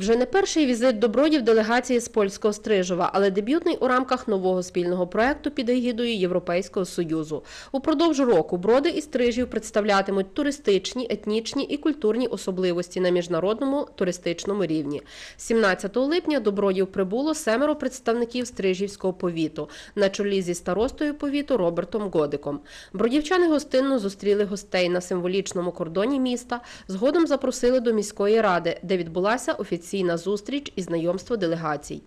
Вже не перший візит до Бродів делегації з польського Стрижова, але дебютний у рамках нового спільного проекту під егідою Європейського Союзу. Упродовж року Броди і Стрижів представлятимуть туристичні, етнічні і культурні особливості на міжнародному туристичному рівні. 17 липня до прибуло семеро представників Стрижівського повіту на чолі зі старостою повіту Робертом Годиком. Бродівчани гостинно зустріли гостей на символічному кордоні міста. Згодом запросили до міської ради, де відбулася офіційна зустріч і знайомство делегацій.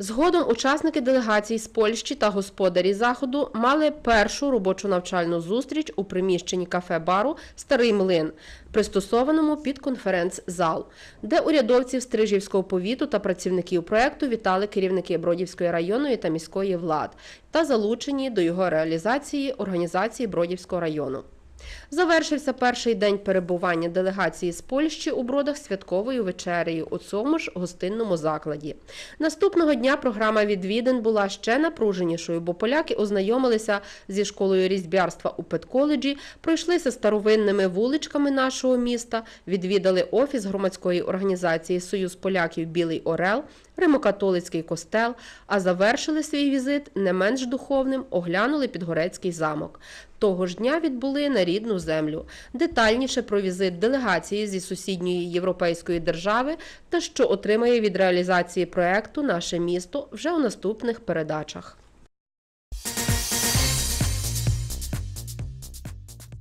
Згодом учасники делегацій з Польщі та господарі заходу мали першу робочу навчальну зустріч у приміщенні кафе-бару Старий млин, пристосованому під конференц-зал, де урядовців Стрижівського повіту та працівників проекту вітали керівники Бродівської районної та міської влад та залучені до його реалізації організації Бродівського району. Завершився перший день перебування делегації з Польщі у бродах святковою вечерею у цьому ж гостинному закладі. Наступного дня програма відвідин була ще напруженішою, бо поляки ознайомилися зі школою різьбярства у Петколеджі, пройшлися старовинними вуличками нашого міста, відвідали офіс громадської організації Союз поляків Білий Орел, Римокатолицький костел, а завершили свій візит не менш духовним, оглянули Підгорецький замок. Того ж дня відбули на рідну землю. Детальніше про візит делегації зі сусідньої європейської держави та що отримає від реалізації проекту наше місто вже у наступних передачах.